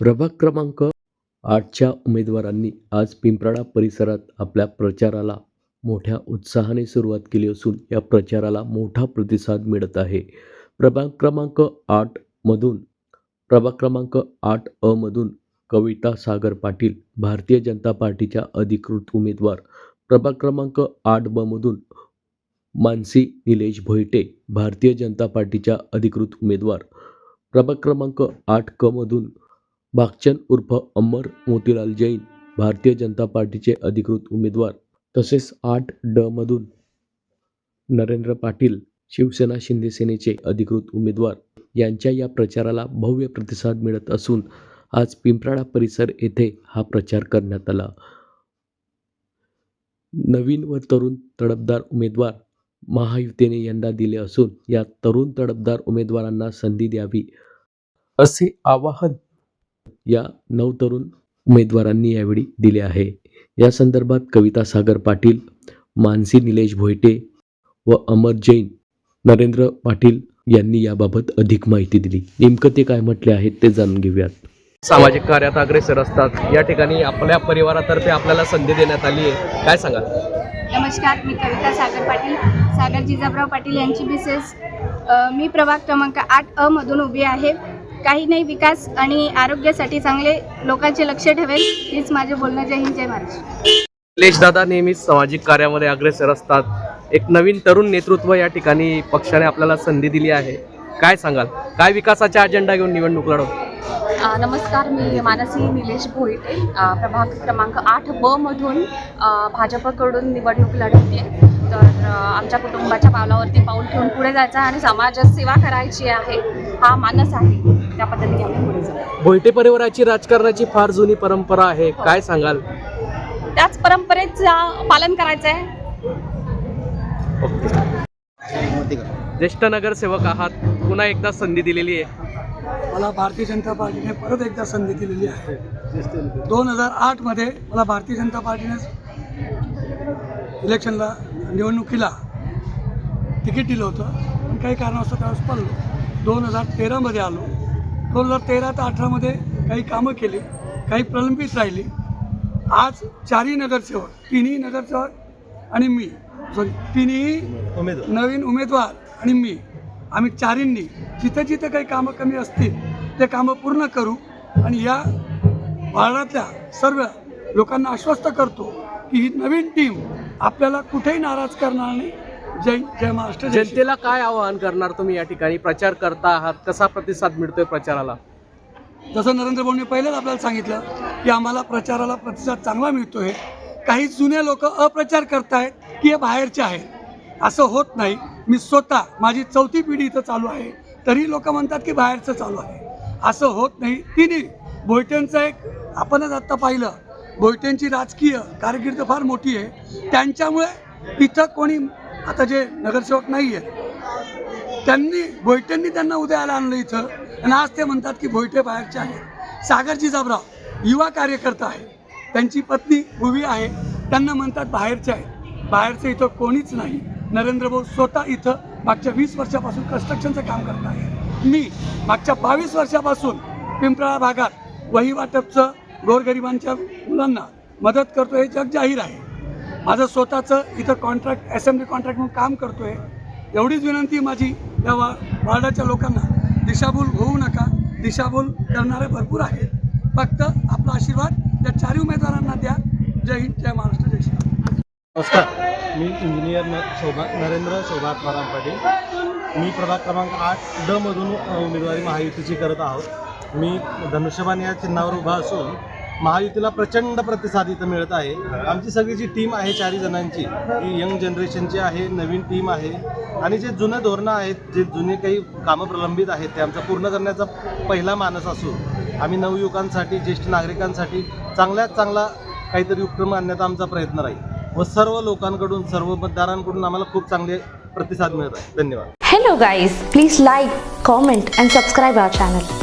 प्रभाग क्रमांक आठच्या उमेदवारांनी आज पिंपराडा परिसरात आपल्या प्रचाराला मोठ्या उत्साहाने सुरुवात केली असून या प्रचाराला मोठा प्रतिसाद मिळत आहे. प्रभाग क्रमांक आठमधून प्रभाग क्रमांक आठ अमधून कविता सागर पाटील भारतीय जनता पार्टीच्या अधिकृत उमेदवार. प्रभाग क्रमांक आठ बमधून मानसी निलेश भोयटे भारतीय जनता पार्टीच्या अधिकृत उमेदवार. प्रभाग क्रमांक आठ क मधून बागचंद उर्फ अमर मोतीलाल जैन भारतीय जनता पार्टीचे अधिकृत उमेदवार तसेच आठ ड मधून नरेंद्र पाटील शिवसेना शिंदे सेनेचे अधिकृत उमेदवार. यांच्या या प्रचाराला भव्य प्रतिसाद मिळत असून आज पिंपराळा परिसर येथे हा प्रचार करण्यात आला. नवीन व तरुण तडफदार उमेदवार महायुतीने यंदा दिले असून या तरुण तडफदार उमेदवारांना संधी द्यावी असे आवाहन या नवतरुण उमेदवारांनी यावेळी दिले आहे. या संदर्भात कविता सागर पाटील मानसी निलेश भोईटे व अमर जैन नरेंद्र पाटील यांनी याबाबत अधिक माहिती दिली. नेमकं ते काय म्हटले आहेत ते जाणून घेऊयात. सामाजिक कार्यात अग्रेसर असतात. या ठिकाणी आपल्या परिवारातर्फे आपल्याला संधी देण्यात आली आहे. काय सांगाल? नमस्कार मी कविता सागर पाटील सागर जिजाबराव पाटील यांची मिसेस. मी प्रभाग क्रमांक आठ अ मधून उभी आहे. काही नाही विकास आणि आरोग्यासाठी चांगले लोकांचे लक्ष ठेवेल हीच माझे बोलणं. जय हिंद जय महाराष्ट्र. निलेश दादा नेहमीच सामाजिक कार्यामध्ये अग्रेसर असतात. एक नवीन तरुण नेतृत्व या ठिकाणी पक्षाने आपल्याला संधी दिली आहे. काय सांगाल? काय विकासाचा अजेंडा घेऊन निवडणूक लढव? नमस्कार मी मानसी निलेश भोईटे प्रभाग क्रमांक आठ ब मधून भाजपकडून निवडणूक लढवते. तर आमच्या कुटुंबाच्या पावलावरती पाऊल ठेवून पुढे जायचं आहे आणि समाजात सेवा करायची आहे. हा मानस आहे. त्या पद्धतीने आम्ही पुढे जाऊ. भोईटे परिवाराची राजकारणाची फार जुनी परंपरा आहे. काय सांगाल? त्याच परंपरेचं पालन करायचं आहे ज्येष्ठ नगरसेवक आहात. पुन्हा एकदा संधी दिलेली आहे. मला भारतीय जनता पार्टीने परत एकदा संधी दिलेली आहे. दोन हजार आठमध्ये मला भारतीय जनता पार्टीने इलेक्शनला निवडणुकीला तिकीट दिलं होतं. पण काही कारणास्तव त्यावेळेस पडलो. दोन हजार तेरामध्ये आलो. दोन हजार तेरा ते अठरामध्ये काही कामं केली काही प्रलंबित राहिली. आज चारही नगरसेवक तिन्ही नगरसेवक आणि मी सॉरी तिन्ही नवीन उमेदवार आणि मी आम्ही चारींनी जिथं जिथं काही कामं कमी असतील ते कामं पूर्ण करू आणि या वार्डातल्या सर्व लोकांना आश्वस्त करतो की ही नवीन टीम आपल्याला कुठेही नाराज करणार नाही. जय जय महाराष्ट्र जनतेला काय आवाहन करणार तुम्ही या ठिकाणी? प्रचार करता आहात कसा प्रतिसाद मिळतोय प्रचाराला? जसं नरेंद्र भाऊंनी पहिलेच आपल्याला सांगितलं की आम्हाला प्रचाराला प्रतिसाद चांगला मिळतोय. काही जुने लोक अप्रचार करतायत की हे बाहेरचे आहेत. असं होत नाही. मी स्वतः माझी चौथी पिढी इथं चालू आहे. तरी लोक म्हणतात की बाहेरचं चालू आहे. असं होत नाही. तिन्ही भोयटेंचं एक आपणच आत्ता पाहिलं. भोयटेंची राजकीय कारकीर्द फार मोठी आहे. त्यांच्यामुळे इथं कोणी आता जे नगरसेवक नाही आहेत त्यांनी भोयटेंनी त्यांना उद्याला आणलं इथं. आणि आज ते म्हणतात की भोयटे बाहेरचे आहेत. सागरजी जाबराव युवा कार्यकर्ता आहे. त्यांची पत्नी भुवी आहे. त्यांना म्हणतात बाहेरचे आहेत. बाहेरचे इथं कोणीच नाही. नरेंद्र भाऊ स्वतः इथं मागच्या वीस वर्षापासून कन्स्ट्रक्शनचं काम करत आहे. मी मागच्या बावीस वर्षापासून पिंपळा भागात वही वाटपचं गोरगरिबांच्या मुलांना मदत करतो हे जग जाहीर आहे. माझं स्वतःचं इथं कॉन्ट्रॅक्ट असेंब्ली कॉन्ट्रॅक्ट म्हणून काम करतो आहे एवढीच विनंती आहे माझी या वा वार्डाच्या लोकांना. दिशाभूल होऊ नका. दिशाभूल करणारे भरपूर आहेत. फक्त आपला आशीर्वाद या चारही उमेदवारांना द्या. जय हिंद जय महाराष्ट्र जय श्री नमस्कार. मी इंजिनियर न शोभा नरेंद्र शोभा आत्माराम पाटील. मी प्रभाग क्रमांक आठ ड मधून उमेदवारी महायुतीची करत आहोत. मी धनुष्यबाण या चिन्हावर उभा असून महायुतीला प्रचंड प्रतिसाद इथं मिळत आहे. आमची सगळी जी टीम आहे चारही जणांची ती यंग जनरेशनची आहे नवीन टीम आहे. आणि जे जुने धोरणं आहेत जे जुने काही कामं प्रलंबित आहेत ते आमचा पूर्ण करण्याचा पहिला मानस असून आम्ही नवयुवकांसाठी ज्येष्ठ नागरिकांसाठी चांगल्यात चांगला काहीतरी उपक्रम आणण्याचा आमचा प्रयत्न राहील. व सर्व लोकांकडून सर्व मतदारांकडून आम्हाला खूप चांगले प्रतिसाद मिळत आहे. धन्यवाद. Hello guys please like comment and subscribe our channel